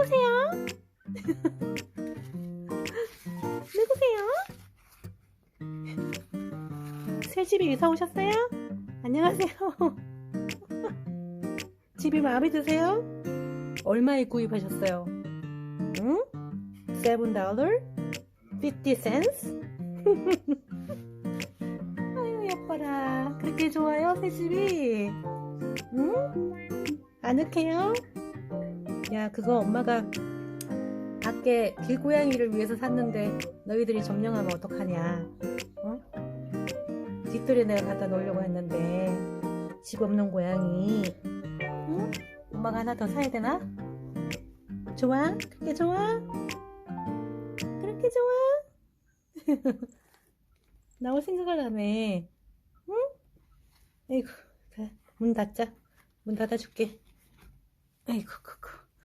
누구세요? 누구세요? 새 집에 이사 오셨어요? 안녕하세요. 집이 마음에 드세요? 얼마에 구입하셨어요? 응? 7 달러? 50 센스? 아유 예뻐라. 그렇게 좋아요 새 집이? 응? 아늑해요? 야 그거 엄마가 밖에 길고양이를 위해서 샀는데 너희들이 점령하면 어떡하냐 어? 뒷돌에 내가 갖다 놓으려고 했는데 집 없는 고양이 응? 엄마가 하나 더 사야 되나? 좋아? 그렇게 좋아? 그렇게 좋아? 나올 생각을 하네 응? 아이고 자, 문 닫자 문 닫아줄게 아이고 쿠쿠